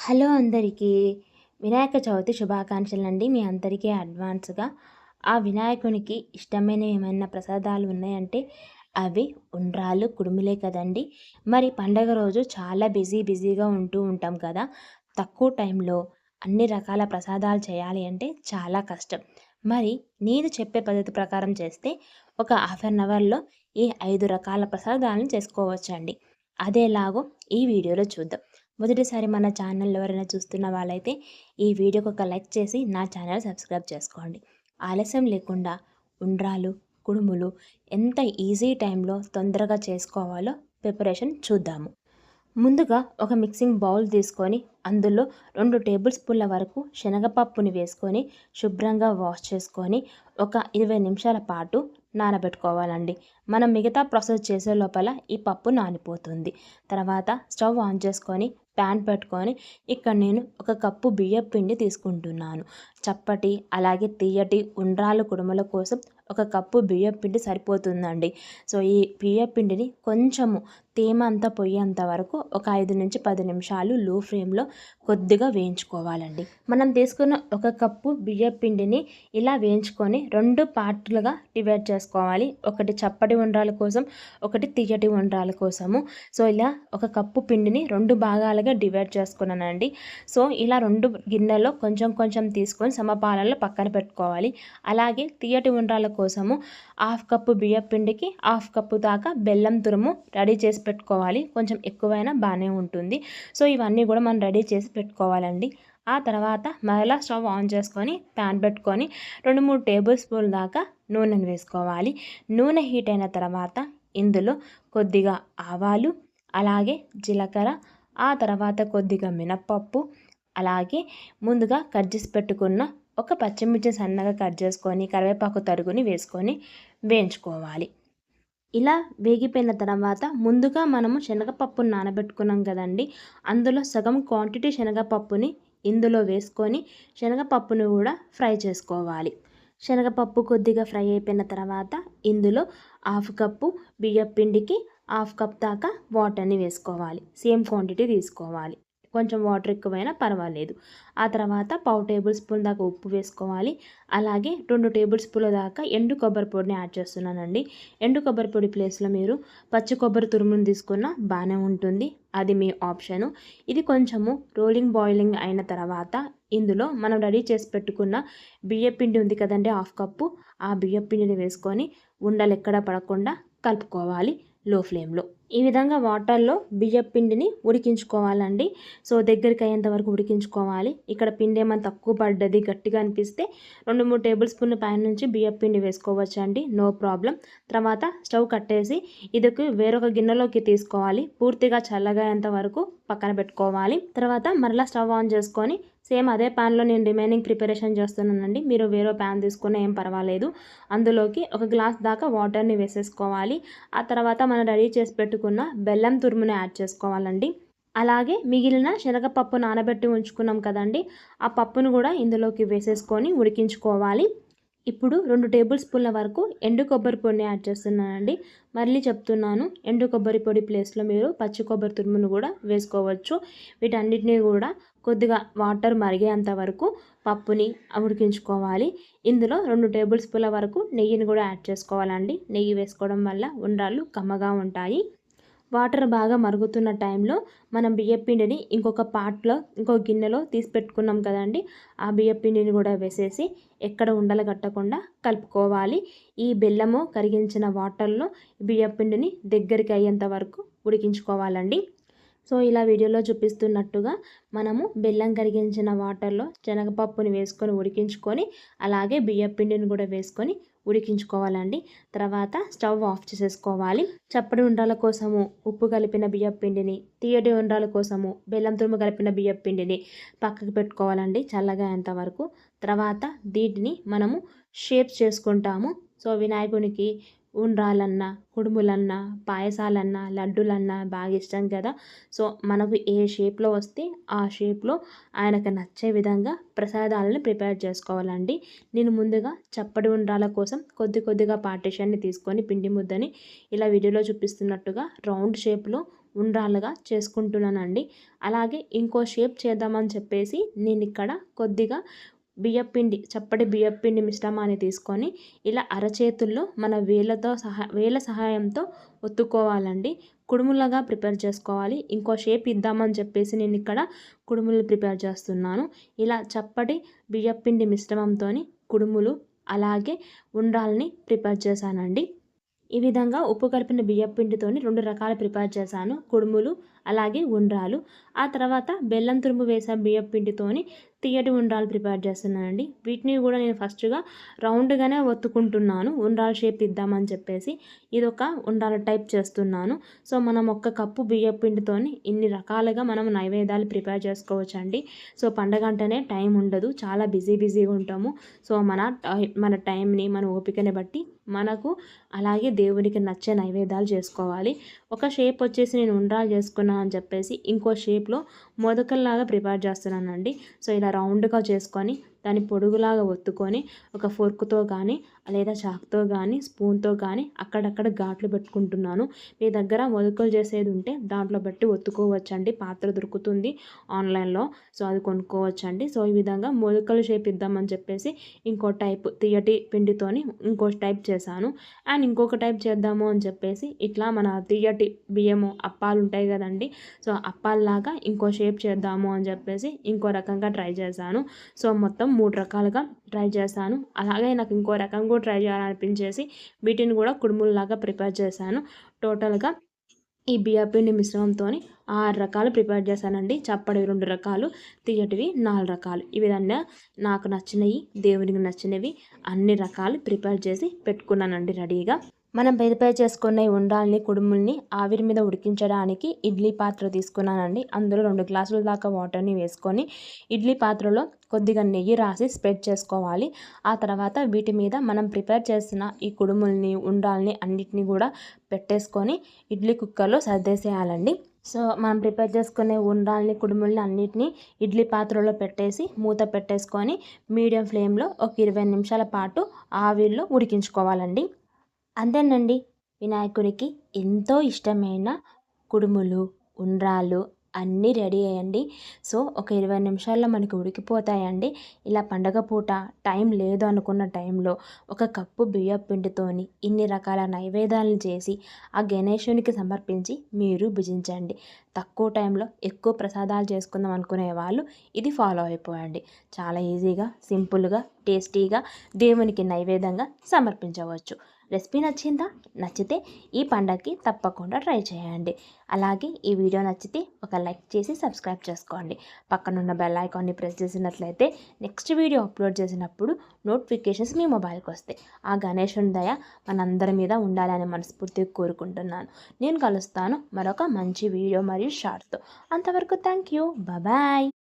Hello అందరికీ. వినాయక చవితి శుభాకాంక్షలు అండి మీ అందరికీ అడ్వాన్స్గా. ఆ వినాయకునికి ఇష్టమైన ఏమైనా ప్రసాదాలు ఉన్నాయంటే అవి ఉండ్రాలు కుడుములే కదండి. మరి పండగ రోజు చాలా బిజీ బిజీగా ఉంటూ ఉంటాం కదా. తక్కువ టైంలో అన్ని రకాల ప్రసాదాలు చేయాలి అంటే చాలా కష్టం. మరి నేను చెప్పే పద్ధతి ప్రకారం చేస్తే ఒక హాఫ్ అన్ అవర్లో ఈ ఐదు రకాల ప్రసాదాలను చేసుకోవచ్చండి. అదేలాగో ఈ వీడియోలో చూద్దాం. మొదటిసారి మన ఛానల్ ఎవరైనా చూస్తున్న వాళ్ళైతే ఈ వీడియోకి ఒక లైక్ చేసి నా ఛానల్ సబ్స్క్రైబ్ చేసుకోండి. ఆలస్యం లేకుండా ఉండ్రాలు కుడుములు ఎంత ఈజీ టైంలో తొందరగా చేసుకోవాలో ప్రిపరేషన్ చూద్దాము. ముందుగా ఒక మిక్సింగ్ బౌల్ తీసుకొని అందులో రెండు టేబుల్ స్పూన్ల వరకు శనగపప్పుని వేసుకొని శుభ్రంగా వాష్ చేసుకొని ఒక ఇరవై నిమిషాల పాటు నానబెట్టుకోవాలండి. మనం మిగతా ప్రాసెస్ చేసే లోపల ఈ పప్పు నానిపోతుంది. తర్వాత స్టవ్ ఆన్ చేసుకొని ప్యాన్ పెట్టుకొని ఇక్కడ నేను ఒక కప్పు బియ్యం పిండి తీసుకుంటున్నాను. చప్పటి అలాగే తీయటి ఉండ్రాలు కుడుమల కోసం ఒక కప్పు బియ్యం పిండి సరిపోతుందండి. సో ఈ బియ్యం పిండిని కొంచెము తేమ అంతా పోయేంత వరకు ఒక ఐదు నుంచి పది నిమిషాలు లో ఫ్లేమ్లో కొద్దిగా వేయించుకోవాలండి. మనం తీసుకున్న ఒక కప్పు బియ్య పిండిని ఇలా వేయించుకొని రెండు పార్ట్లుగా డివైడ్ చేసుకోవాలి. ఒకటి చప్పటి ఉండ్రాల కోసం ఒకటి తీయటి ఉండ్రాల కోసము. సో ఇలా ఒక కప్పు పిండిని రెండు భాగాలుగా డివైడ్ చేసుకున్నానండి. సో ఇలా రెండు గిన్నెలో కొంచెం కొంచెం తీసుకొని సమపాలలో పక్కన పెట్టుకోవాలి. అలాగే తీయటి ఉండ్రాల కోసము హాఫ్ కప్పు బియ్య పిండికి హాఫ్ కప్పు దాకా బెల్లం తురుము రెడీ చేసి పెట్టుకోవాలి. కొంచెం ఎక్కువైనా బాగానే ఉంటుంది. సో ఇవన్నీ కూడా మనం రెడీ చేసి పెట్టుకోవాలండి. ఆ తర్వాత మరలా స్టవ్ ఆన్ చేసుకొని ప్యాన్ పెట్టుకొని రెండు మూడు టేబుల్ స్పూన్ దాకా నూనెను వేసుకోవాలి. నూనె హీట్ అయిన తర్వాత ఇందులో కొద్దిగా ఆవాలు అలాగే జీలకర్ర ఆ తర్వాత కొద్దిగా మినప్పప్పు అలాగే ముందుగా కట్ చేసి పెట్టుకున్న ఒక పచ్చిమిర్చి సన్నగా కట్ చేసుకొని కరివేపాకు తరుగుని వేసుకొని వేయించుకోవాలి. ఇలా వేగిపోయిన తర్వాత ముందుగా మనము శనగపప్పును నానబెట్టుకున్నాం కదండి. అందులో సగం క్వాంటిటీ శనగపప్పుని ఇందులో వేసుకొని శనగపప్పును కూడా ఫ్రై చేసుకోవాలి. శనగపప్పు కొద్దిగా ఫ్రై అయిపోయిన తర్వాత ఇందులో హాఫ్ కప్పు బియ్యం పిండికి హాఫ్ కప్ దాకా వాటర్ని వేసుకోవాలి. సేమ్ క్వాంటిటీ తీసుకోవాలి. కొంచెం వాటర్ ఎక్కువైనా పర్వాలేదు. ఆ తర్వాత పావు టేబుల్ స్పూన్ దాకా ఉప్పు వేసుకోవాలి. అలాగే రెండు టేబుల్ స్పూన్ల దాకా ఎండు కొబ్బరి పొడిని యాడ్ చేస్తున్నానండి. ఎండు కొబ్బరి పొడి ప్లేస్లో మీరు పచ్చి కొబ్బరి తురుమును తీసుకున్న బాగానే ఉంటుంది. అది మీ ఆప్షను. ఇది కొంచెము రోలింగ్ బాయిలింగ్ అయిన తర్వాత ఇందులో మనం రెడీ చేసి పెట్టుకున్న బియ్యపిండి ఉంది కదండి హాఫ్ కప్పు. ఆ బియ్యపిండిని వేసుకొని ఉండలు ఎక్కడ పడకుండా కలుపుకోవాలి. లో ఫ్లేమ్లో. ఈ విధంగా వాటర్లో బియ్యం పిండిని ఉడికించుకోవాలండి. సో దగ్గరికి అయ్యేంత వరకు ఉడికించుకోవాలి. ఇక్కడ పిండి ఏమైనా తక్కువ పడ్డది గట్టిగా అనిపిస్తే రెండు మూడు టేబుల్ స్పూన్ పైన నుంచి బియ్యం పిండి వేసుకోవచ్చండి. No problem. తర్వాత స్టవ్ కట్టేసి ఇదికి వేరొక గిన్నెలోకి తీసుకోవాలి. పూర్తిగా చల్లగా అయ్యేంత వరకు పక్కన పెట్టుకోవాలి. తర్వాత మరలా స్టవ్ ఆన్ చేసుకొని సేమ్ అదే ప్యాన్లో నేను రిమైనింగ్ ప్రిపరేషన్ చేస్తున్నానండి. మీరు వేరే ప్యాన్ తీసుకున్న ఏం పర్వాలేదు. అందులోకి ఒక గ్లాస్ దాకా వాటర్ని వేసేసుకోవాలి. ఆ తర్వాత మనం రెడీ చేసి పెట్టుకున్న బెల్లం తురుముని యాడ్ చేసుకోవాలండి. అలాగే మిగిలిన శనగపప్పు నానబెట్టి ఉంచుకున్నాం కదండి. ఆ పప్పును కూడా ఇందులోకి వేసేసుకొని ఉడికించుకోవాలి. ఇప్పుడు రెండు టేబుల్ స్పూన్ల వరకు ఎండు కొబ్బరి పొడిని యాడ్ చేస్తున్నానండి. మళ్ళీ చెప్తున్నాను ఎండు కొబ్బరి పొడి ప్లేస్లో మీరు పచ్చి కొబ్బరి తురుమును కూడా వేసుకోవచ్చు. వీటన్నిటిని కూడా కొద్దిగా వాటర్ మరిగేంత వరకు పప్పుని ఉడికించుకోవాలి. ఇందులో రెండు టేబుల్ స్పూన్ల వరకు నెయ్యిని కూడా యాడ్ చేసుకోవాలండి. నెయ్యి వేసుకోవడం వల్ల ఉండ్రాళ్ళు కమ్మగా ఉంటాయి. వాటర్ బాగా మరుగుతున్న టైంలో మనం బియ్యపిండిని ఇంకొక పాట్లో ఇంకో గిన్నెలో తీసి పెట్టుకున్నాం కదండి. ఆ బియ్యపిండిని కూడా వేసేసి ఎక్కడ ఉండలు కట్టకుండా కలుపుకోవాలి. ఈ బెల్లము కరిగించిన వాటర్లో బియ్యపిండిని దగ్గరికి అయ్యేంత వరకు ఉడికించుకోవాలండి. సో ఇలా వీడియోలో చూపిస్తున్నట్టుగా మనము బెల్లం కరిగించిన వాటర్లో శనగపప్పుని వేసుకొని ఉడికించుకొని అలాగే బియ్యం పిండిని కూడా వేసుకొని ఉడికించుకోవాలండి. తర్వాత స్టవ్ ఆఫ్ చేసేసుకోవాలి. చప్పటి ఉండ్రాల కోసము ఉప్పు కలిపిన బియ్యం పిండిని తీయటి ఉండ్రాల కోసము బెల్లం తురుము కలిపిన బియ్యం పిండిని పక్కకు పెట్టుకోవాలండి చల్లగా వరకు. తర్వాత వీటిని మనము షేప్స్ చేసుకుంటాము. సో వినాయకునికి ఉండ్రాలన్నా కుడుములన్నా పాయసాలన్నా లడ్డులన్నా బాగా ఇష్టం కదా. సో మనకు ఏ షేప్లో వస్తే ఆ షేప్లో ఆయనకు నచ్చే విధంగా ప్రసాదాలను ప్రిపేర్ చేసుకోవాలండి. నేను ముందుగా చప్పటి ఉండ్రాల కోసం కొద్ది కొద్దిగా పార్టిషన్ని తీసుకొని పిండి ముద్దని ఇలా వీడియోలో చూపిస్తున్నట్టుగా రౌండ్ షేప్లో ఉండ్రాలుగా చేసుకుంటున్నానండి. అలాగే ఇంకో షేప్ చేద్దామని చెప్పేసి నేను ఇక్కడ కొద్దిగా బియ్యపిండి చప్పటి బియ్యపిండి మిశ్రమాన్ని తీసుకొని ఇలా అరచేతుల్లో మన వేలతో సహా వేల సహాయంతో ఒత్తుకోవాలండి. కుడుములగా ప్రిపేర్ చేసుకోవాలి. ఇంకో షేప్ ఇద్దామని చెప్పేసి నేను ఇక్కడ కుడుములు ప్రిపేర్ చేస్తున్నాను. ఇలా చప్పటి బియ్యపిండి మిశ్రమంతో కుడుములు అలాగే ఉండ్రాల్ని ప్రిపేర్ చేశానండి. ఈ విధంగా ఉప్పు కలిపిన బియ్యపిండితో రెండు రకాలు ప్రిపేర్ చేశాను. కుడుములు అలాగే ఉండ్రాలు. ఆ తర్వాత బెల్లం తురుము వేసే బియ్యం పిండితోని తీయటి ఉండ్రాలు ప్రిపేర్ చేస్తున్నానండి. వీటిని కూడా నేను ఫస్ట్గా రౌండ్గానే ఒత్తుకుంటున్నాను. ఉండ్రాల షేప్ ఇద్దామని చెప్పేసి ఇది ఒక ఉండ్రాల టైప్ చేస్తున్నాను. సో మనం ఒక్క కప్పు బియ్యం పిండితోని ఇన్ని రకాలుగా మనం నైవేద్యాలు ప్రిపేర్ చేసుకోవచ్చు అండి సో పండగ అంటేనే టైం ఉండదు. చాలా బిజీ బిజీగా ఉంటాము. సో మన మన టైంని మన ఓపికని బట్టి మనకు అలాగే దేవునికి నచ్చే నైవేద్యాలు చేసుకోవాలి. ఒక షేప్ వచ్చేసి నేను ఉండ్రాలు చేసుకున్నాను అని చెప్పేసి ఇంకో షేప్లో మొదకల్లాగా ప్రిపేర్ చేస్తున్నానండి. సో ఇలా రౌండ్గా చేసుకొని దాన్ని పొడుగులాగా ఒత్తుకొని ఒక ఫోర్క్తో కానీ లేదా చాక్తో కానీ స్పూన్తో కానీ అక్కడక్కడ ఘాట్లు పెట్టుకుంటున్నాను. మీ దగ్గర మొదకలు చేసేది ఉంటే దాంట్లో బట్టి ఒత్తుకోవచ్చండి. పాత్ర దొరుకుతుంది ఆన్లైన్లో సో అది కొనుక్కోవచ్చండి. సో ఈ విధంగా మొదకలు షేప్ ఇద్దామని చెప్పేసి ఇంకో టైప్ తీయటి పిండితోని ఇంకో టైప్ చేశాను. అండ్ ఇంకొక టైప్ చేద్దాము అని చెప్పేసి ఇట్లా మన తీయటి బియ్యము అప్పాలు ఉంటాయి కదండి సో అప్పాల్లాగా ఇంకో షేప్ చేద్దాము అని చెప్పేసి ఇంకో రకంగా ట్రై చేశాను. సో మొత్తం మూడు రకాలుగా ట్రై చేశాను. అలాగే నాకు ఇంకో రకం కూడా ట్రై చేయాలనిపించేసి వీటిని కూడా కుడుముల్లాగా ప్రిపేర్ చేశాను. టోటల్గా ఈ బియ్యపిండి మిశ్రమంతో ఆరు రకాలు ప్రిపేర్ చేశానండి. చప్పటివి రెండు రకాలు తీయటివి నాలుగు రకాలు. ఈ విధంగా నాకు నచ్చినవి దేవునికి నచ్చినవి అన్ని రకాలు ప్రిపేర్ చేసి పెట్టుకున్నానండి రెడీగా. మనం ప్రిపేర్ చేసుకున్న ఉండాలని కుడుముల్ని ఆవిరి మీద ఉడికించడానికి ఇడ్లీ పాత్ర తీసుకున్నానండి. అందులో రెండు గ్లాసుల దాకా వాటర్ని వేసుకొని ఇడ్లీ పాత్రలో కొద్దిగా నెయ్యి రాసి స్ప్రెడ్ చేసుకోవాలి. ఆ తర్వాత వీటి మీద మనం ప్రిపేర్ చేసిన ఈ కుడుముల్ని ఉండాలని అన్నిటిని కూడా పెట్టేసుకొని ఇడ్లీ కుక్కర్లో సర్దేసేయాలండి. సో మనం ప్రిపేర్ చేసుకునే ఉండాలని కుడుముల్ని అన్నిటినీ ఇడ్లీ పాత్రలో పెట్టేసి మూత పెట్టేసుకొని మీడియం ఫ్లేమ్లో ఒక ఇరవై నిమిషాల పాటు ఆవిరిలో ఉడికించుకోవాలండి. అంతేనండి వినాయకుడికి ఎంతో ఇష్టమైన కుడుములు ఉండ్రాలు అన్నీ రెడీ అయ్యండి. సో ఒక ఇరవై నిమిషాల్లో మనకి ఉడికిపోతాయండి. ఇలా పండగ పూట టైం లేదు అనుకున్న టైంలో ఒక కప్పు బియ్య పిండితోని ఇన్ని రకాల నైవేద్యాలను చేసి ఆ గణేశునికి సమర్పించి మీరు భుజించండి. తక్కువ టైంలో ఎక్కువ ప్రసాదాలు చేసుకుందాం అనుకునే వాళ్ళు ఇది ఫాలో అయిపోయండి. చాలా ఈజీగా సింపుల్గా టేస్టీగా దేవునికి నైవేద్యంగా సమర్పించవచ్చు. రెసిపీ నచ్చిందా? నచ్చితే ఈ పండగకి తప్పకుండా ట్రై చేయండి. అలాగే ఈ వీడియో నచ్చితే ఒక లైక్ చేసి సబ్స్క్రైబ్ చేసుకోండి. పక్కనున్న బెల్ ఐకాన్ని ప్రెస్ చేసినట్లయితే నెక్స్ట్ వీడియో అప్లోడ్ చేసినప్పుడు నోటిఫికేషన్స్ మీ మొబైల్కి వస్తాయి. ఆ గణేషుని దయ మనందరి మీద ఉండాలని మనస్ఫూర్తిగా కోరుకుంటున్నాను. నేను కలుస్తాను మరొక మంచి వీడియో మరియు షార్ట్తో. అంతవరకు థ్యాంక్ యూ. బాయ్.